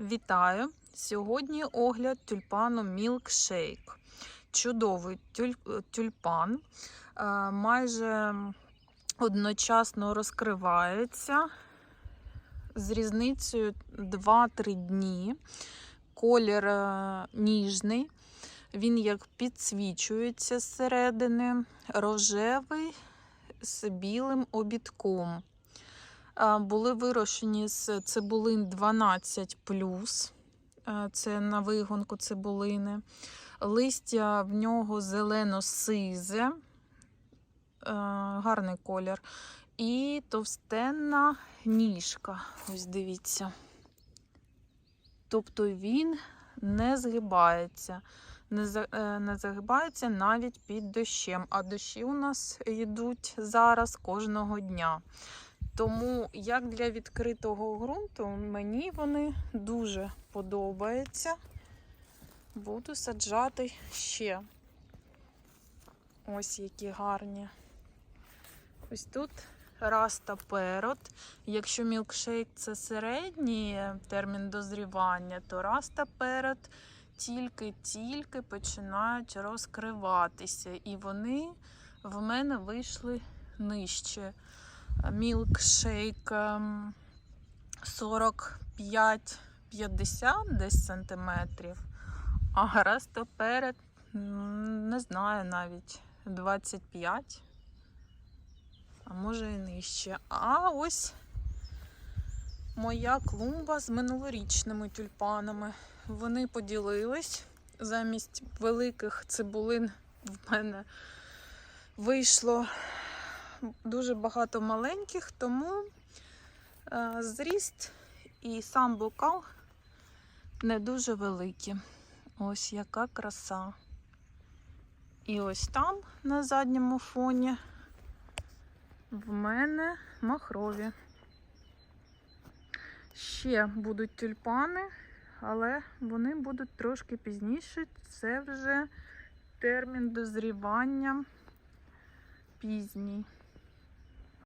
Вітаю! Сьогодні огляд тюльпану Milkshake. Чудовий тюльпан, е, майже одночасно розкривається з різницею 2-3 дні. Колір е, ніжний, він як підсвічується зсередини, рожевий з білим обідком. Були вирощені з цибулин 12 це на вигонку цибулини. Листя в нього зелено-сизе, гарний колір. І товстенна ніжка. Ось дивіться. Тобто він не згибається. Е, не загибається навіть під дощем. А дощі у нас йдуть зараз кожного дня. Тому, як для відкритого ґрунту, мені вони дуже подобаються. Буду саджати ще. Ось які гарні. Ось тут раста перот. Якщо мілкшейк це середній термін дозрівання, то раста перот тільки-тільки починають розкриватися. І вони в мене вийшли нижче мілкшейк ем, 45-50 десь сантиметрів, а грастоперед, м, не знаю навіть 25, а може і нижче. А ось моя клумба з минулорічними тюльпанами. Вони поділились замість великих цибулин в мене вийшло дуже багато маленьких, тому е, зріст і сам бокал не дуже великі. Ось яка краса. І ось там на задньому фоні в мене махрові. Ще будуть тюльпани, але вони будуть трошки пізніше. Це вже термін дозрівання пізній.